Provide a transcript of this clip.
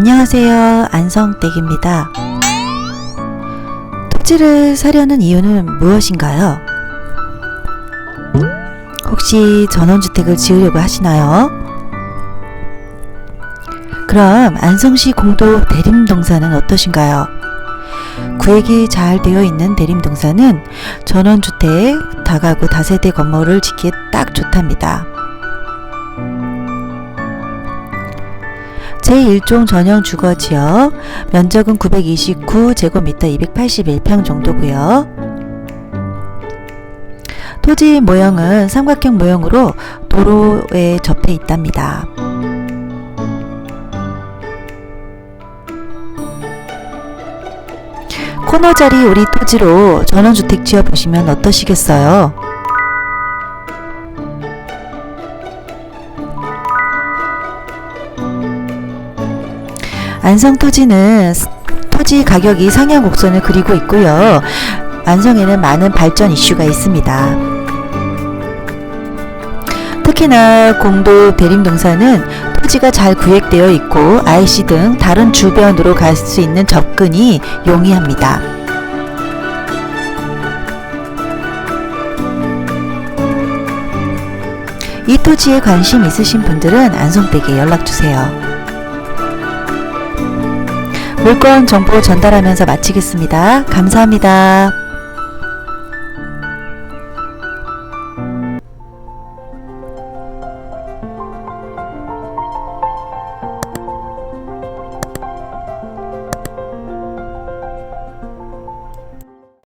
안녕하세요. 안성댁입니다. 토지를 사려는 이유는 무엇인가요? 혹시 전원주택을 지으려고 하시나요? 그럼 안성시 공도 대림동산은 어떠신가요? 구획이 잘 되어 있는 대림동산은 전원주택, 다가구 다세대 건물을 짓기에 딱 좋답니다. 제1종 전용 주거 지역 면적은 929제곱미터 281평 정도고요. 토지 모형은 삼각형 모형으로 도로에 접해 있답니다. 코너 자리 우리 토지로 전원주택 지어보시면 어떠시겠어요? 안성 토지는 스- 토지 가격이 상향 곡선을 그리고 있고요. 안성에는 많은 발전 이슈가 있습니다. 특히나 공도 대림동산은 토지가 잘 구획되어 있고 IC 등 다른 주변으로 갈 수 있는 접근이 용이합니다. 이 토지에 관심 있으신 분들은 안성댁에 연락주세요. 물건 정보 전달하면서 마치겠습니다. 감사합니다.